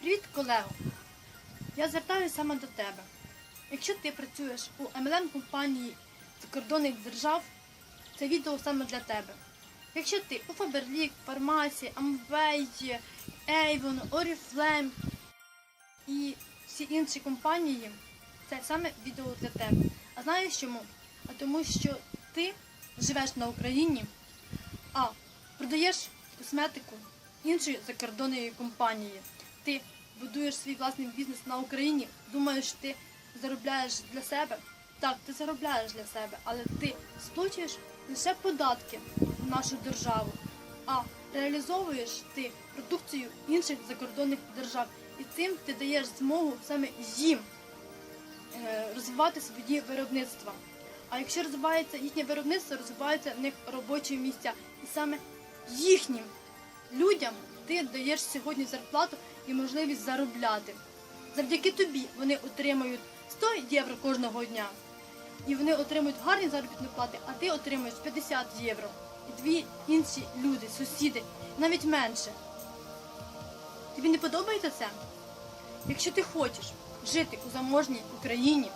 Привіт, колего! Я звертаюся саме до тебе. Якщо ти працюєш у MLM компанії закордонних держав, це відео саме для тебе. Якщо ти у Faberlic, Фармасі, Amway, Avon, Oriflame і всі інші компанії, це саме відео для тебе. А знаєш чому? А тому що ти живеш на Україні, а продаєш косметику іншої закордонної компанії. Ти будуєш свій власний бізнес на Україні, думаєш, ти заробляєш для себе. Так, ти заробляєш для себе, але ти сплачуєш лише податки в нашу державу, а реалізовуєш ти продукцію інших закордонних держав. І цим ти даєш змогу саме їм е, розвивати свої виробництва. А якщо розвивається їхнє виробництво, розвиваються в них робочі місця. І саме їхнім людям ти даєш сьогодні зарплату і можливість заробляти. Завдяки тобі вони отримують 100 євро кожного дня. І вони отримують гарні заробітні плати, а ти отримуєш 50 євро. І твої інші люди, сусіди, навіть менше. Тобі не подобається це? Якщо ти хочеш жити у заможній Україні,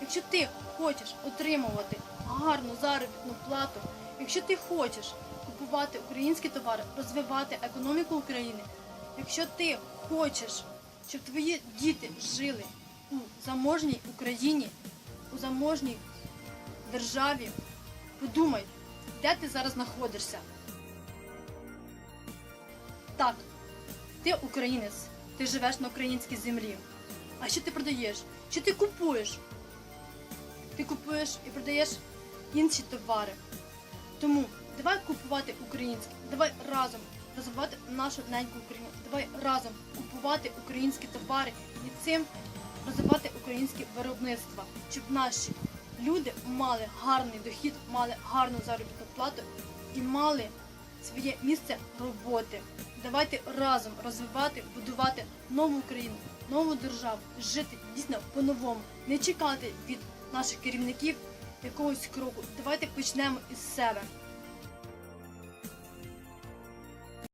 якщо ти хочеш отримувати гарну заробітну плату, якщо ти хочеш купувати українські товари, розвивати економіку України, якщо ти хочеш, щоб твої діти жили у заможній Україні, у заможній державі, подумай, де ти зараз знаходишся. Так, ти українець, ти живеш на українській землі. А що ти продаєш? Що ти купуєш? Ти купуєш і продаєш інші товари. Тому давай купувати українське, давай разом розвивати нашу неньку Україну, давай разом купувати українські товари і цим розвивати українське виробництво, щоб наші люди мали гарний дохід, мали гарну заробітну плату і мали своє місце роботи. Давайте разом розвивати, будувати нову Україну, нову державу, жити дійсно по-новому, не чекати від наших керівників якогось кроку. Давайте почнемо із себе.